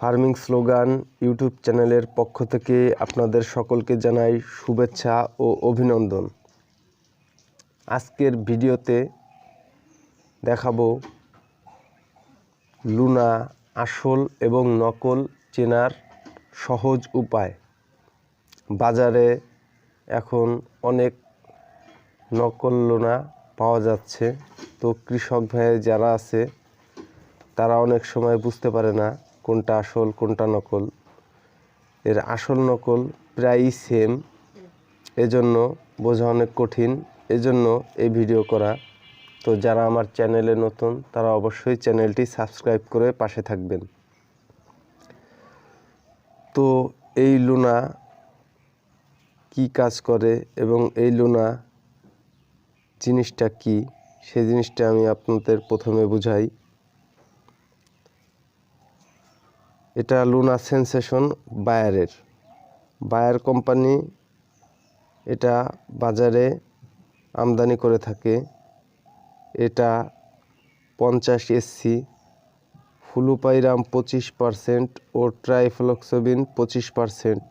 Farming slogan YouTube চ্যানেলের পক্ষ থেকে আপনাদের সকলকে জানাই শুভেচ্ছা ও অভিনন্দন। আজকের ভিডিওতে দেখাবো লুনা আসল এবং নকল চেনার সহজ উপায়। বাজারে এখন অনেক নকল লোনা পাওয়া যাচ্ছে। তো কৃষক ভাই যারা আছে, তারা অনেক সময় বুঝতে পারে না কোনটা আসল, কোনটা নকল, এর আসল নকল প্রায়ই সেম এজন্য বোঝা অনেক কঠিন। এজন্য এই ভিডিও করা। তো যারা আমার চ্যানেলে নতুন, তারা অবশ্যই চ্যানেলটি সাবস্ক্রাইব করে পাশে থাকবেন। তো এই লুনা কি কাজ করে এবং এই লুনা জিনিসটা কি? সেই জিনিসটা আমি আপনাদের প্রথমে বুঝাই। এটা লুনা সেন্সেশন বায়ারের বায়ার কোম্পানি এটা বাজারে আমদানি করে থাকে। এটা পঞ্চাশ এসসি ফুলুপাইরাম পঁচিশ পারসেন্ট ও ট্রাইফ্লক্সবিন পঁচিশ পারসেন্ট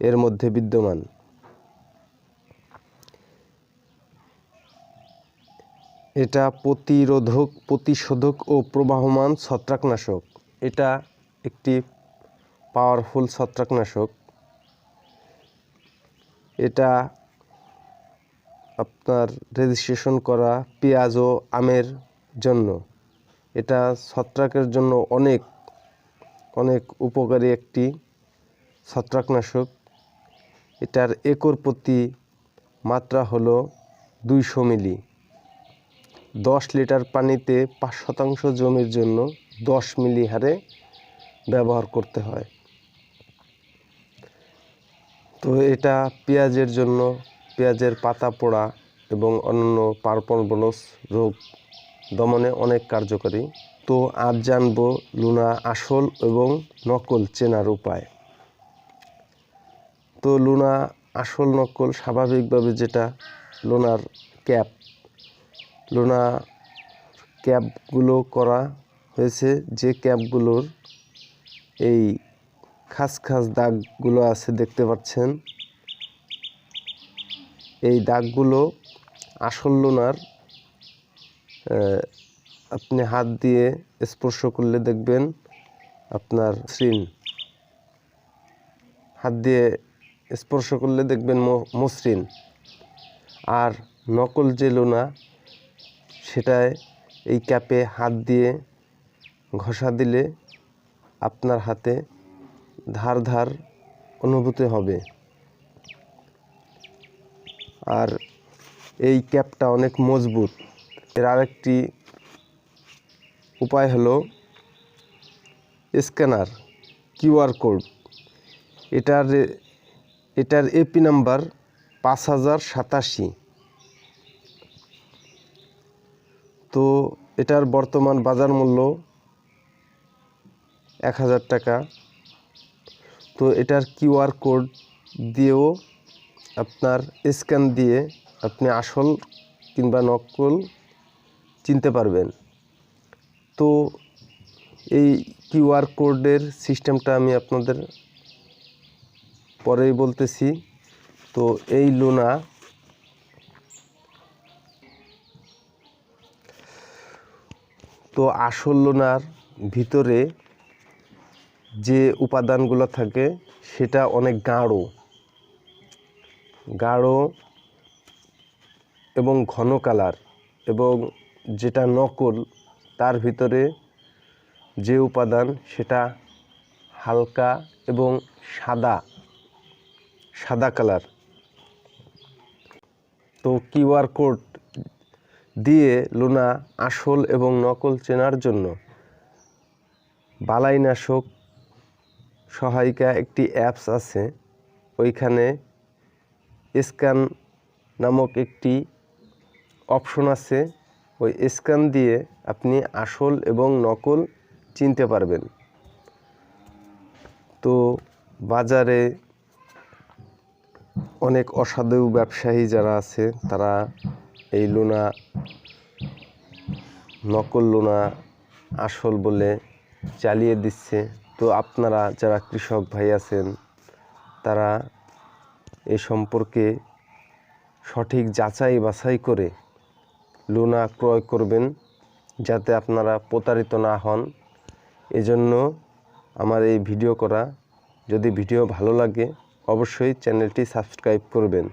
এর মধ্যে বিদ্যমান। এটা প্রতিরোধক, প্রতিশোধক ও প্রবাহমান ছত্রাকনাশক। এটা একটি পাওয়ারফুল ছত্রাকনাশক। এটা আপনার রেজিস্ট্রেশন করা পেঁয়াজ ও আমের জন্য। এটা ছত্রাকের জন্য অনেক অনেক উপকারী একটি ছত্রাকনাশক। এটার একর প্রতি মাত্রা হলো দুইশো মিলি। দশ লিটার পানিতে পাঁচ শতাংশ জমির জন্য দশ মিলি হারে ব্যবহার করতে হয়। তো এটা পেঁয়াজের জন্য, পেঁয়াজের পাতা পোড়া এবং অন্যান্য পার্পল বনস রোগ দমনে অনেক কার্যকরী। তো আজ জানব লুনা আসল এবং নকল চেনার উপায়। তো লুনা আসল নকল স্বাভাবিকভাবে যেটা লোনার ক্যাপ। লোনা ক্যাপগুলো করা হয়েছে যে ক্যাপগুলোর এই খাস খাস দাগগুলো আছে দেখতে পাচ্ছেন। এই দাগগুলো আসল লোনার আপনি হাত দিয়ে স্পর্শ করলে দেখবেন আপনার মসৃণ হাত দিয়ে স্পর্শ করলে দেখবেন মসৃণ। আর নকল যে লোনা, সেটায় এই ক্যাপে হাত দিয়ে ঘষা দিলে আপনার হাতে ধার ধার অনুভূতি হবে। আর এই ক্যাপটা অনেক মজবুত। এর আরেকটি উপায় হলো স্ক্যানার কিউআর কোড। এটার এটার এপি নাম্বার পাঁচ হাজার সাতাশি। তো এটার বর্তমান বাজার মূল্য এক হাজার টাকা। তো এটার কিউআর কোড দিয়েও আপনার স্ক্যান দিয়ে আপনি আসল কিংবা নকল চিনতে পারবেন। তো এই কিউআর কোডের সিস্টেমটা আমি আপনাদের পরেই বলতেছি। তো এই লোনা তো আসল লোনার ভিতরে যে উপাদানগুলো থাকে, সেটা অনেক গাঢ়। গাঢ় এবং ঘন কালার এবং যেটা নকল, তার ভিতরে যে উপাদান, সেটা হালকা এবং সাদা সাদা কালার। তো কিউআর কোড দিয়ে লোনা আসল এবং নকল চেনার জন্য বালাইনাশক সহায়িকা একটি অ্যাপস আছে। ওইখানে স্ক্যান নামক একটি অপশন আছে। ওই স্ক্যান দিয়ে আপনি আসল এবং নকল চিনতে পারবেন। তো বাজারে অনেক অসাধু ব্যবসায়ী যারা আছে, তারা এই লোনা, নকল লোনা আসল বলে চালিয়ে দিচ্ছে। তো আপনারা যারা কৃষক ভাই আছেন, তারা এ সম্পর্কে সঠিক যাচাই বাছাই করে লোনা ক্রয় করবেন যাতে আপনারা প্রতারিত না হন। এজন্য আমার এই ভিডিও করা। যদি ভিডিও ভালো লাগে, অবশ্যই চ্যানেলটি সাবস্ক্রাইব করবেন।